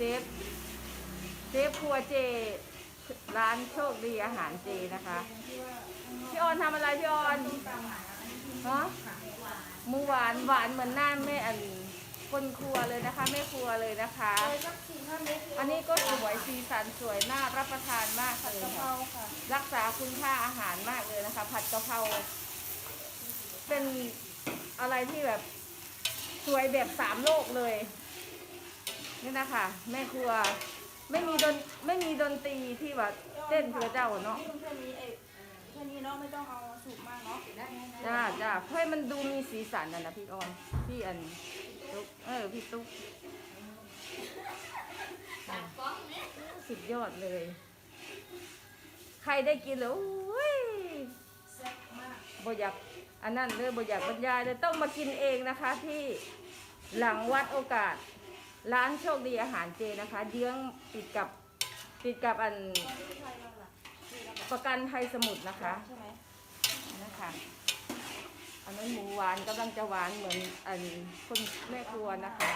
ซฟเซฟครัวเจ ร้านโชคดีอาหารเจนะคะ พี่ออนทำอะไรพี่ออนเนาะหมูหวานหวานเหมือนหน้าแม่อันคนครัวเลยนะคะแม่ครัวเลยนะคะ อันนี้ก็สวยสีสันสวยน่ารับประทานมากผัดเลยกะเพราค่ะค่ะรักษาคุณค่าอาหารมากเลยนะคะ ผัดกะเพราเป็นอะไรที่แบบสวยแบบสามโลกเลย นี่นะคะแม่ครัวไม่มีดนไม่มีดนตรีที่แบบเต้นเพื่อเจ้าเนาะนี่แค่นี้เองแค่นี้เนาะไม่ต้องเอาสูตรมากเนาะจ้าจ้าเพื่อให้มันดูมีสีสันนะนะพี่ออนพี่อันตุ๊กเออพี่ตุ๊กสุดยอดเลย ใครได้กินแล้วอุ้ยแซ่บมากบอยากอันนั้นเลยบอยากบรรยายเลยต้องมากินเองนะคะที่หลังวัดโอกาส ร้านโชคดีอาหารเจนะคะ เยื้องติดกับติดกับอันประกันไทยสมุทรนะคะใช่ไหมนะคะอันนั้นหมูหวานกำลังจะหวานเหมือนอันคนแม่ครัวนะคะ